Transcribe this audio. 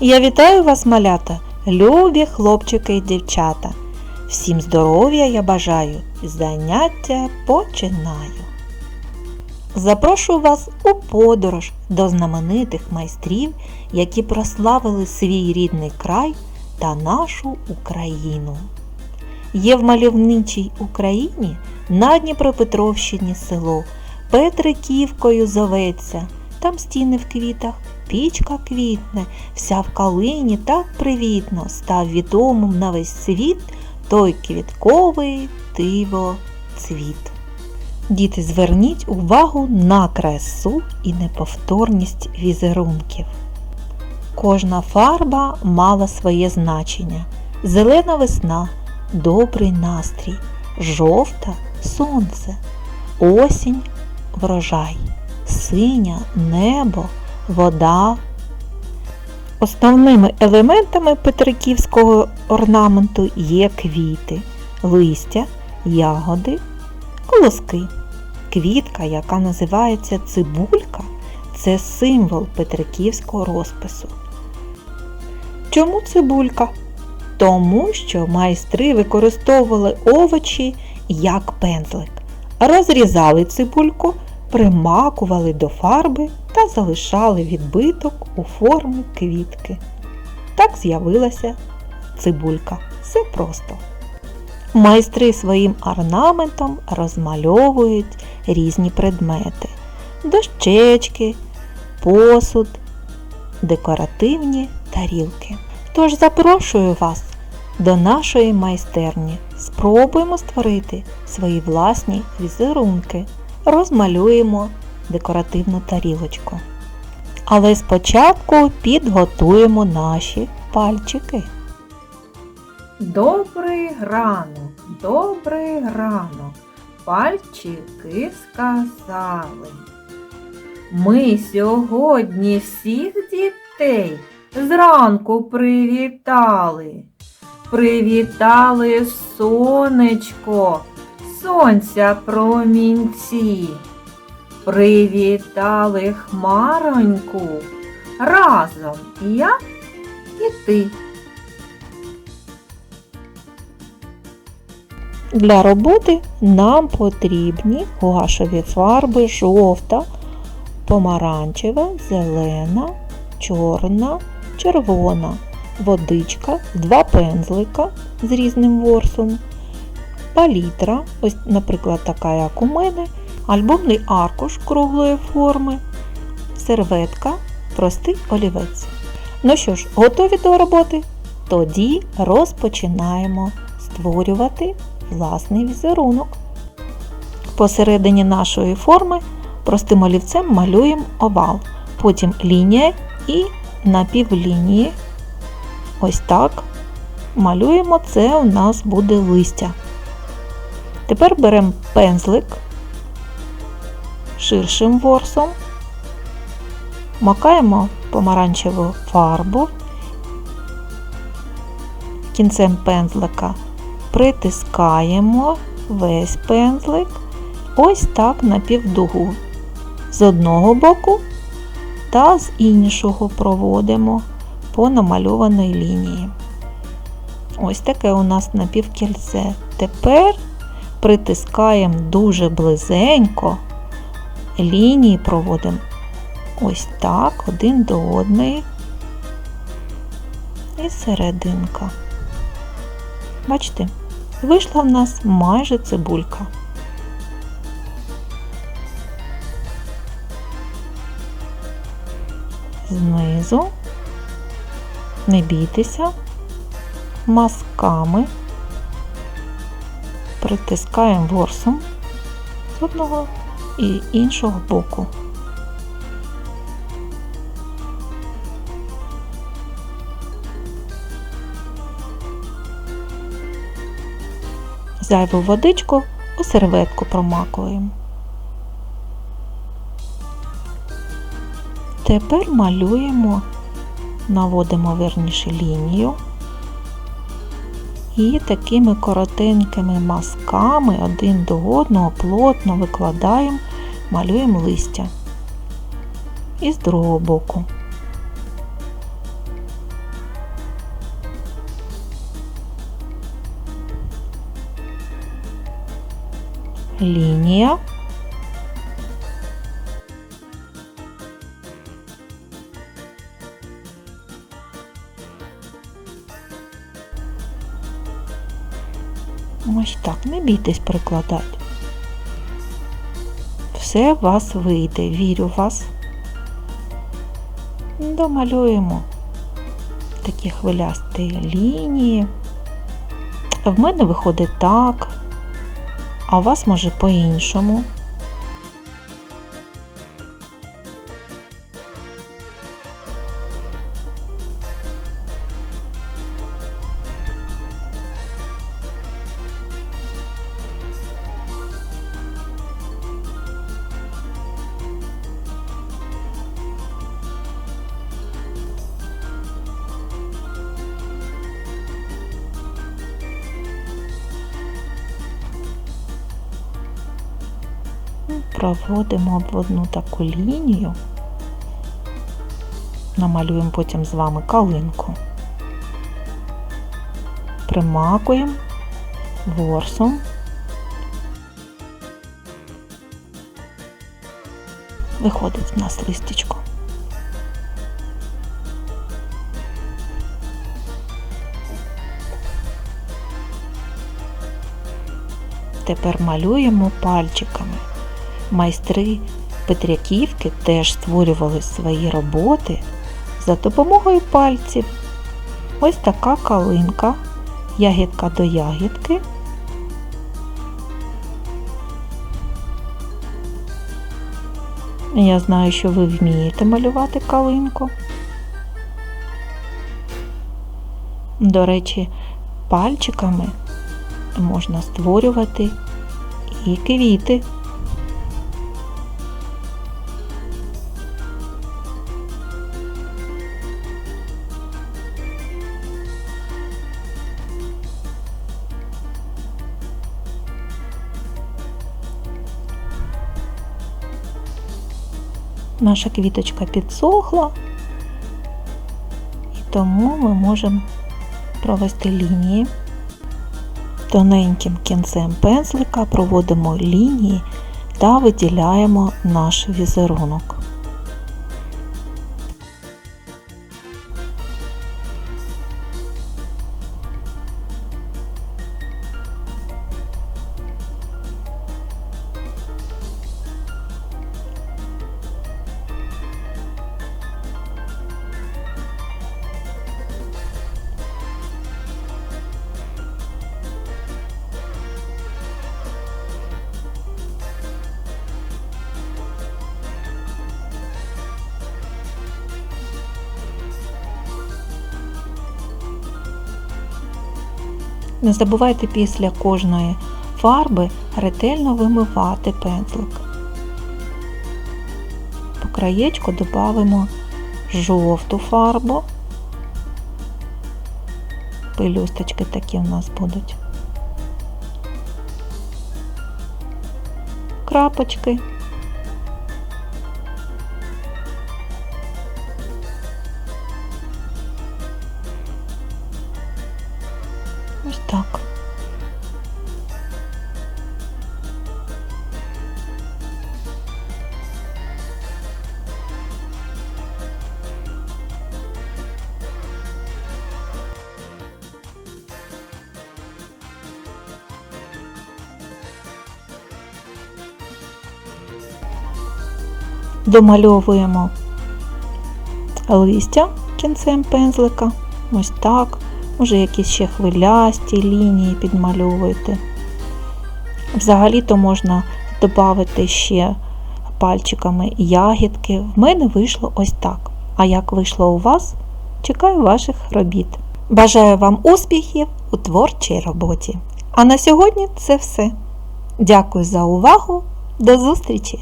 Я вітаю вас, малята, любі хлопчики і дівчата. Всім здоров'я я бажаю і заняття починаю. Запрошую вас у подорож до знаменитих майстрів, які прославили свій рідний край та нашу Україну. Є в мальовничій Україні на Дніпропетровщині село Петриківкою зоветься, там стіни в квітах, пічка квітне, вся в калині так привітно став відомим на весь світ той квітковий диво цвіт. Діти, зверніть увагу на красу і неповторність візерунків. Кожна фарба мала своє значення. Зелена весна добрий настрій, жовта сонце, осінь врожай, синя небо, вода. Основними елементами петриківського орнаменту є квіти, листя, ягоди, колоски. Квітка, яка називається цибулька, це символ петриківського розпису. Чому цибулька? Тому що майстри використовували овочі як пензлик, розрізали цибульку, примакували до фарби залишали відбиток у формі квітки. Так з'явилася цибулька. Все просто. Майстри своїм орнаментом розмальовують різні предмети: дощечки, посуд, декоративні тарілки. Тож запрошую вас до нашої майстерні. Спробуємо створити свої власні візерунки, розмалюємо декоративну тарілочку. Але спочатку підготуємо наші пальчики. Добрий ранок, добрий ранок, пальчики сказали. Ми сьогодні всіх дітей зранку привітали. Привітали сонечко, сонця промінці. Привітали хмароньку. Разом я і ти. Для роботи нам потрібні гуашеві фарби жовта, помаранчева, зелена, чорна, червона, водичка, два пензлика з різним ворсом, палітра, ось, наприклад, така, як у мене, альбомний аркуш круглої форми, серветка, простий олівець. Ну що ж, готові до роботи? Тоді розпочинаємо створювати власний візерунок. Посередині нашої форми простим олівцем малюємо овал, потім лінія і напівлінії. Ось так малюємо, це у нас буде листя. Тепер беремо пензлик ширшим ворсом, макаємо помаранчеву фарбу, кінцем пензлика притискаємо весь пензлик ось так на півдугу. З одного боку та з іншого проводимо по намальованій лінії. Ось таке у нас напівкільце. Тепер притискаємо дуже близенько, лінії проводимо. Ось так, один до одної. І серединка. Бачите, вийшла в нас майже цибулька. Знизу, не бійтеся, мазками. Притискаємо ворсом з одного і іншого боку. Зайву водичку у серветку промакуємо. Тепер малюємо, наводимо верніше лінію і такими коротенькими мазками один до одного плотно викладаємо, малюємо листя. І з другого боку. Лінія. Ось так, не бійтесь прикладати. Все у вас вийде, вірю в вас. Домалюємо такі хвилясті лінії. В мене виходить так, а у вас може по-іншому. Проводимо об одну таку лінію, намалюємо потім з вами калинку, примакуємо ворсом. Виходить в нас листечко. Тепер малюємо пальчиками. Майстри Петряківки теж створювали свої роботи за допомогою пальців. Ось така калинка, ягідка до ягідки. Я знаю, що ви вмієте малювати калинку. До речі, пальчиками можна створювати і квіти. Наша квіточка підсохла, і тому ми можемо провести лінії. Тоненьким кінцем пензлика проводимо лінії та виділяємо наш візерунок. Не забувайте після кожної фарби ретельно вимивати пензлик. По краєчку додамо жовту фарбу. Пелюсточки такі у нас будуть. Крапочки. Ось так. Домальовуємо листя кінцем пензлика. Ось так. Може якісь ще хвилясті лінії підмальовуєте. Взагалі-то можна додати ще пальчиками ягідки. В мене вийшло ось так. А як вийшло у вас, чекаю ваших робіт. Бажаю вам успіхів у творчій роботі. А на сьогодні це все. Дякую за увагу. До зустрічі!